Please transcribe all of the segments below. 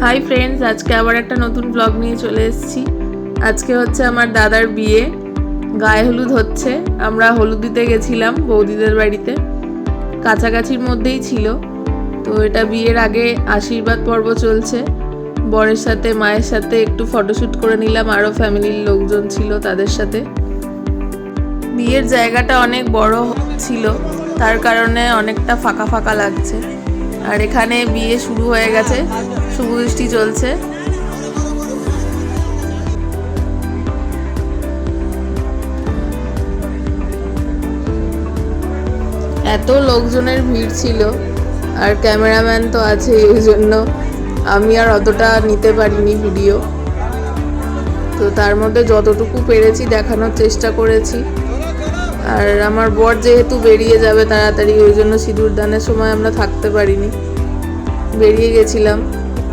Hi friends আজকে আবার একটা নতুন ব্লগ নিয়ে চলে এসেছি। আজকে হচ্ছে আমার দাদার বিয়ে। গায়ে হলুদ হচ্ছে। আমরা হলুদ দিতে গেছিলাম বৌদিদের বাড়িতে। কাছাকাছির মধ্যেই ছিল। তো এটা বিয়ের আগে আশীর্বাদ পর্ব চলছে। বরের সাথে, মায়ের সাথে একটু ফটোশ্যুট করে নিলাম। আরও ফ্যামিলির লোকজন ছিল তাদের সাথে। বিয়ের জায়গাটা অনেক বড় ছিল। তার কারণে অনেকটা ফাঁকা ফাঁকা লাগছে। আর এখানে বিয়ে শুরু হয়ে গেছে। শুভ দৃষ্টি চলছে। এত লোকজনের ভিড় ছিল, আর ক্যামেরাম্যান তো আছেই এই জন্য আমি আর অতটা নিতে পারিনি ভিডিও। তো তার মধ্যে যতটুকু পেরেছি দেখানোর চেষ্টা করেছি। আর আমার বর যেহেতু বেরিয়ে যাবে তাড়াতাড়ি, ওই জন্য সিঁদুর দানের সময় আমরা থাকতে পারিনি। বেরিয়ে গেছিলাম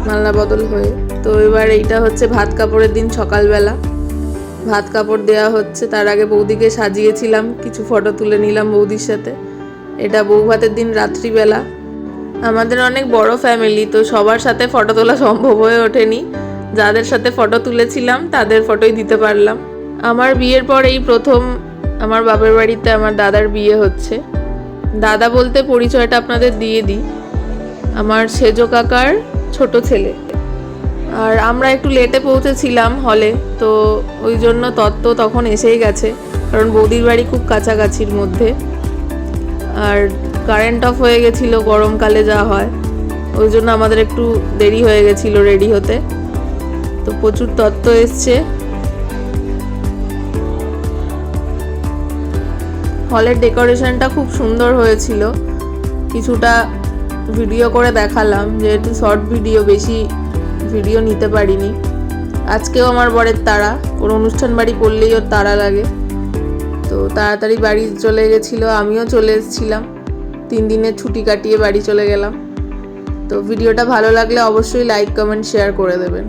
মাল্লা বদল হয়ে। তো এবার এইটা হচ্ছে ভাত কাপড়ের দিন সকালবেলা। ভাত কাপড় দেওয়া হচ্ছে, তার আগে বৌদিকে সাজিয়েছিলাম, কিছু ফটো তুলে নিলাম বৌদির সাথে। এটা বউ ভাতের দিন রাত্রিবেলা। আমাদের অনেক বড় ফ্যামিলি, তো সবার সাথে ফটো তোলা সম্ভব হয়ে ওঠেনি। যাদের সাথে ফটো তুলেছিলাম, তাদের ফটোই দিতে পারলাম। আমার বিয়ের পর এই প্রথম আমার বাপের বাড়িতে আমার দাদার বিয়ে হচ্ছে। দাদা বলতে পরিচয়টা আপনাদের দিয়ে দিই। আমার সেজো কাকার ছোট ছেলে। আর আমরা একটু লেটে পৌঁছেছিলাম হলে তো ওই জন্য তত্ত্ব তখন এসেই গেছে, কারণ বৌদির বাড়ি খুব কাছাকাছির মধ্যে। আর কারেন্ট অফ হয়ে গেছিল, গরমকালে যা হয়, ওই জন্য আমাদের একটু দেরি হয়ে গেছিল রেডি হতে। তো প্রচুর তত্ত্ব এসছে। হলের ডেকোরেশনটা খুব সুন্দর হয়েছিল। কিছুটা ভিডিও করে দেখালাম যেহেতু শর্ট ভিডিও, বেশি ভিডিও নিতে পারিনি। আজকেও আমার বরের তারা কোনো অনুষ্ঠান বাড়ি করলেই ওর তারা লাগে। তো তাড়াতাড়ি বাড়ি চলে গেছিল, আমিও চলে এসেছিলাম। তিন দিনের ছুটি কাটিয়ে বাড়ি চলে গেলাম। তো ভিডিওটা ভালো লাগলে অবশ্যই লাইক কমেন্ট শেয়ার করে দেবেন।